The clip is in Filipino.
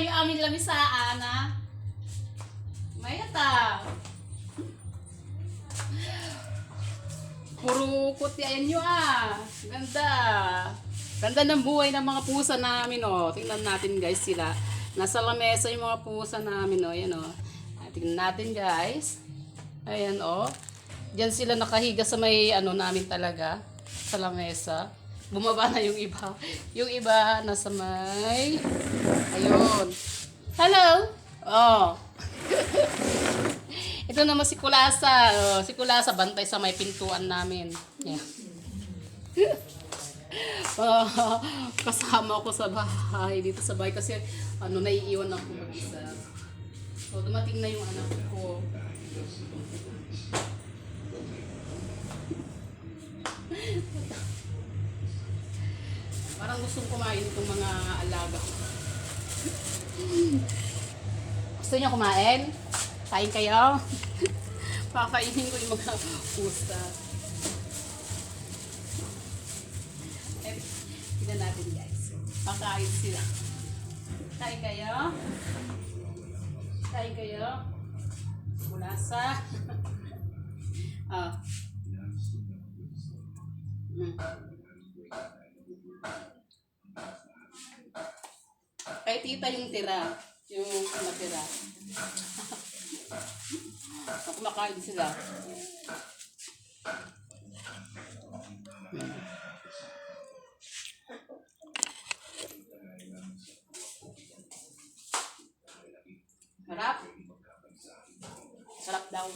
kayo amin lamisaan, ha? Mayata. Puro kuti ayan nyo, ah. Ganda. Ganda ng buhay ng mga pusa namin, oh. Tingnan natin, guys, sila. Nasa lamesa yung mga pusa namin, oh. Ayan, oh. Tingnan natin, guys. Ayan, oh. Diyan sila nakahiga sa may, ano, namin talaga. Sa lamesa. Bumaba na yung iba. Yung iba, nasa may... Ayun. Hello! Oh. Ito naman si Kulasa. Oh, si Kulasa, bantay sa may pintuan namin. Yeah. Ah, kasama ako sa bahay, dito sa bahay kasi ano, naiiwan ako mag-isa. So, dumating na yung anak ko. Parang gustong kumain itong mga alaga ko. Gusto niyo kumain? Kain kayo? Pakainin ko yung mga pusa. Eh, tignan natin guys. Pakain sila. Kain kayo? Kain kayo? Kulasa. ah. Mm. Kay tita yung tira. Yung natira. Kumakain sila. Sarap. Sarap daw.